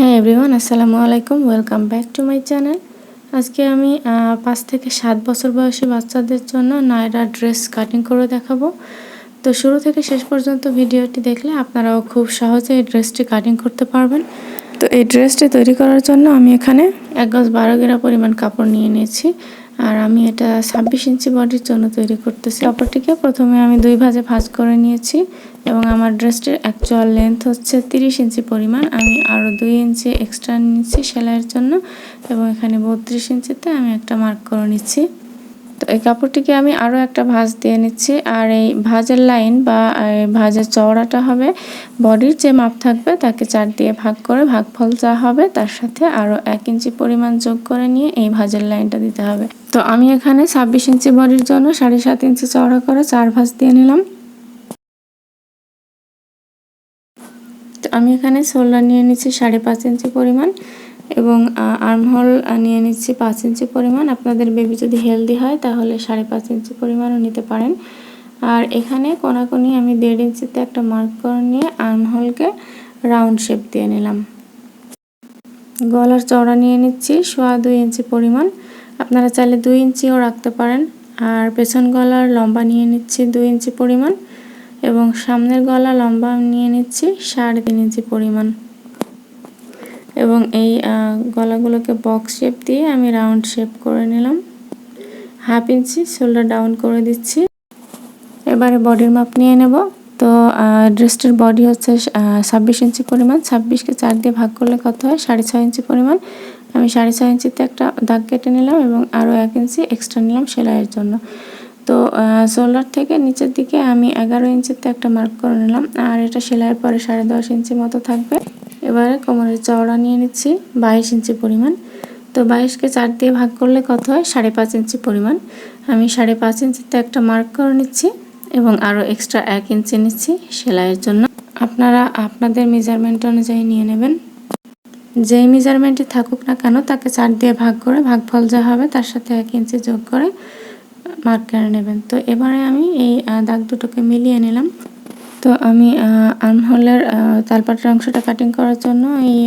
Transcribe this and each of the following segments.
হ্যাঁ এভরিওয়ান আসসালামু আলাইকুম welcome back to my channel আজকে আমি পাঁচ থেকে সাত বছর বয়সী বাচ্চাদের জন্য নায়রা ড্রেস কাটিং করে দেখাবো। তো শুরু থেকে শেষ পর্যন্ত ভিডিওটি দেখলে আপনারাও খুব সহজে এই ড্রেসটি কাটিং করতে পারবেন। তো এই ড্রেসটি তৈরি করার জন্য আমি এখানে এক গজ বারো গেরা পরিমাণ কাপড় নিয়ে নিয়েছি। আর আমি এটা ছাব্বিশ ইঞ্চি বডির জন্য তৈরি করতেছি। কাপড়টিকে প্রথমে আমি দুই ভাজে ভাঁজ করে নিয়েছি এবং আমার ড্রেসটির অ্যাকচুয়াল লেন্থ হচ্ছে তিরিশ ইঞ্চি পরিমাণ। আমি আরও দুই ইঞ্চি এক্সট্রা নিচ্ছি সেলাইয়ের জন্য এবং এখানে বত্রিশ ইঞ্চিতে আমি একটা মার্ক করে নিচ্ছি। তো এই কাপড়টিকে আমি আরও একটা ভাঁজ দিয়ে নিচ্ছি আর এই ভাঁজের লাইন বা ভাঁজের চওড়াটা হবে বডির যে মাপ থাকবে তাকে চার দিয়ে ভাগ করে ভাগফল যা হবে তার সাথে আরও এক ইঞ্চি পরিমাণ যোগ করে নিয়ে এই ভাঁজের লাইনটা দিতে হবে। তো আমি এখানে ছাব্বিশ ইঞ্চি বডির জন্য সাড়ে সাত ইঞ্চি চওড়া করে চার ভাঁজ দিয়ে নিলাম। তো আমি এখানে শোল্ডার নিয়ে নিচ্ছি সাড়ে পাঁচ ইঞ্চি পরিমাণ এবং আর্মহোল নিয়ে নিচ্ছি পাঁচ ইঞ্চি পরিমাণ। আপনাদের বেবি যদি হেলদি হয় তাহলে সাড়ে পাঁচ ইঞ্চি পরিমাণও নিতে পারেন। আর এখানে কোনাকুনি আমি দেড় ইঞ্চিতে একটা মার্ক করে নিয়ে আর্মহোলকে রাউন্ড শেপ দিয়ে নিলাম। গলার চওড়া নিয়ে নিচ্ছি সোয়া দুই ইঞ্চি পরিমাণ। আপনারা চাইলে দুই ইঞ্চিও রাখতে পারেন। আর পেছন গলার লম্বা নিয়ে নিচ্ছি দুই ইঞ্চি পরিমাণ এবং সামনের গলা লম্বা নিয়ে নিচ্ছি সাড়ে তিন ইঞ্চি পরিমাণ। এবং এই গলাগুলোকে বক্স শেপ দিয়ে আমি রাউন্ড শেপ করে নিলাম। হাফ ইঞ্চি শোল্ডার ডাউন করে দিচ্ছি। এবারে বডির মাপ নিয়ে নেব। তো ড্রেসটির বডি হচ্ছে ছাব্বিশ ইঞ্চি পরিমাণ। ছাব্বিশকে চার দিয়ে ভাগ করলে কত হয়? সাড়ে ছয় ইঞ্চি পরিমাণ। আমি সাড়ে ছয় ইঞ্চিতে একটা দাগ কেটে নিলাম এবং আরও এক ইঞ্চি এক্সট্রা নিলাম সেলাইয়ের জন্য। তো শোল্ডার থেকে নিচের দিকে আমি এগারো ইঞ্চিতে একটা মার্ক করে নিলাম। আর এটা সেলাইয়ের পরে সাড়ে দশ ইঞ্চি মতো থাকবে। এবারে কোমরের চওড়া নিয়ে নিচ্ছি, বাইশ ইঞ্চি পরিমাণ। তো, বাইশকে চার দিয়ে ভাগ করলে কত হয়? সাড়ে পাঁচ ইঞ্চি পরিমাণ। আমি সাড়ে পাঁচ ইঞ্চিতে একটা মার্ক করে নিচ্ছি এবং আরও এক্সট্রা এক ইঞ্চি নিচ্ছি সেলাইয়ের জন্য। আপনারা আপনাদের মেজারমেন্ট অনুযায়ী নিয়ে নেবেন। যেই মেজারমেন্টই থাকুক না কেন, তাকে চার দিয়ে ভাগ করে ভাগফল যা হবে তার সাথে এক ইঞ্চি যোগ করে মার্ক করে নেবেন। তো এবারে আমি এই দাগ দুটোকে মিলিয়ে নিলাম। তো আমি আর্মহোলের তালপাটের অংশটা কাটিং করার জন্য এই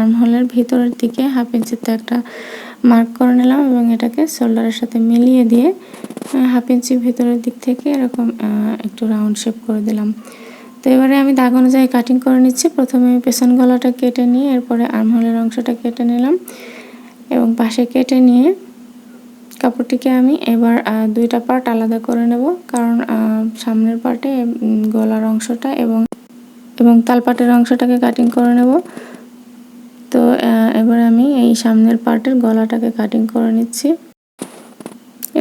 আর্মহোলের ভিতরের দিকে হাফ ইঞ্চিতে একটা মার্ক করে নিলাম এবং এটাকে শোল্ডারের সাথে মিলিয়ে দিয়ে হাফ ইঞ্চি ভিতরের দিক থেকে এরকম একটু রাউন্ড শেপ করে দিলাম। তো এবারে আমি দাগ অনুযায়ী কাটিং করে নিচ্ছি। প্রথমে আমি পেছন গলাটা কেটে নিয়ে, এরপরে আর্মহোলের অংশটা কেটে নিলাম এবং পাশে কেটে নিয়ে কাপড়টিকে আমি এবার দুইটা পার্ট আলাদা করে নেব। কারণ সামনের পার্টে গলার অংশটা এবং এবং তালপাটের অংশটাকে কাটিং করে নেব। তো এবার আমি এই সামনের পার্টের গলাটাকে কাটিং করে নিচ্ছি।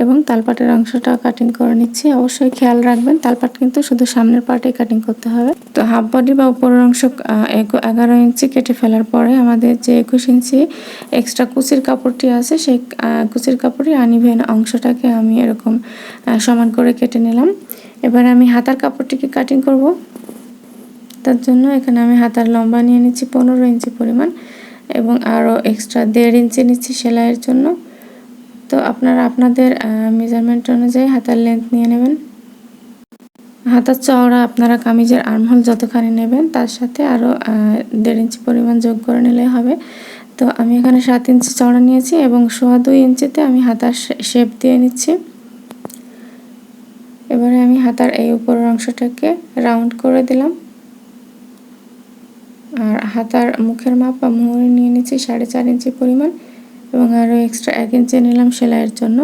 এবং তালপাটের অংশটা কাটিং করে নিচ্ছি। অবশ্যই খেয়াল রাখবেন, তালপাট কিন্তু শুধু সামনের পার্টে কাটিং করতে হবে। তো হাফ বডি বা উপরের অংশ এগারো ইঞ্চি কেটে ফেলার পরে আমাদের যে একুশ ইঞ্চি এক্সট্রা কুচির কাপড়টি আছে, সেই কুচির কাপড়ের আনিভেন অংশটাকে আমি এরকম সমান করে কেটে নিলাম। এবার আমি হাতার কাপড়টিকে কাটিং করব। তার জন্য এখানে আমি হাতার লম্বা নিয়ে নিচ্ছি পনেরো ইঞ্চি পরিমাণ এবং আরও এক্সট্রা দেড় ইঞ্চি নিচ্ছি সেলাইয়ের জন্য। তো আপনারা আপনাদের মেজারমেন্ট অনুযায়ী হাতার লেন্থ নিয়ে নেবেন। হাতার চওড়া আপনারা কামিজের আর্মহোল যতখানি নেবেন, তার সাথে আরও দেড় ইঞ্চি পরিমাণ যোগ করে নিলে হবে। তো আমি এখানে সাত ইঞ্চি চওড়া নিয়েছি এবং সোয়া দুই ইঞ্চিতে আমি হাতার শেপ দিয়ে নিচ্ছি। এবারে আমি হাতার এই উপরের অংশটাকে রাউন্ড করে দিলাম। আর হাতার মুখের মাপ বা মুহুরি নিয়ে নিচ্ছি সাড়ে চার ইঞ্চি পরিমাণ। এবং আরও এক্সট্রা এক ইঞ্চি নিলাম সেলাইয়ের জন্য।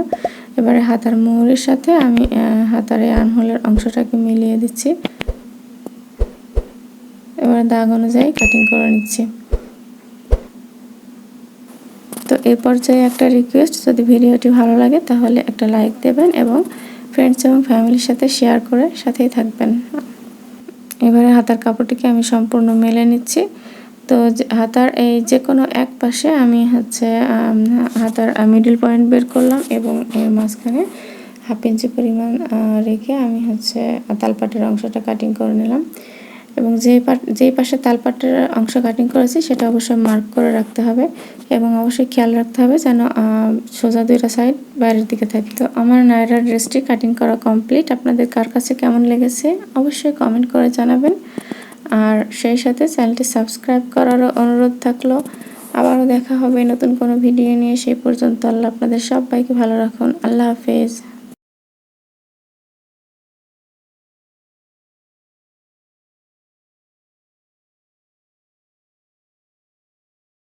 এবারে হাতার মোহরের সাথে আমি হাতার আনহোলের অংশটাকে মিলিয়ে দিচ্ছি। এবার দাগ অনুযায়ী কাটিং করে নিচ্ছি। তো এই পর্যায়ে একটা রিকোয়েস্ট যদি ভিডিওটি ভালো লাগে তাহলে একটা লাইক দেবেন এবং ফ্রেন্ডস এবং ফ্যামিলির সাথে শেয়ার করে সাথেই থাকবেন। এবারে হাতার কাপড়টিকে আমি সম্পূর্ণ মেলে নিচ্ছি। তো হাতার এই যে কোনো এক পাশে আমি হচ্ছে হাতার মিডিল পয়েন্ট বের করলাম এবং এর মাঝখানে হাফ ইঞ্চি পরিমাণ রেখে আমি হচ্ছে তালপাটের অংশটা কাটিং করে নিলাম। এবং যেই পাট, যেই পাশে তালপাটের অংশ কাটিং করেছি, সেটা অবশ্যই মার্ক করে রাখতে হবে এবং অবশ্যই খেয়াল রাখতে হবে যেন সোজা দুইটা সাইড বাইরের দিকে থাকে। তো আমার নায়রা ড্রেসটি কাটিং করা কমপ্লিট আপনাদের কার কাছে কেমন লেগেছে? অবশ্যই কমেন্ট করে জানাবেন। আর সেই সাথে চ্যানেলটি সাবস্ক্রাইব করারও অনুরোধ থাকল। আবারও দেখা হবে নতুন কোনো ভিডিও নিয়ে। সেই পর্যন্ত আল্লাহ আপনাদের সবাইকে ভালো রাখুন। আল্লাহ হাফেজ।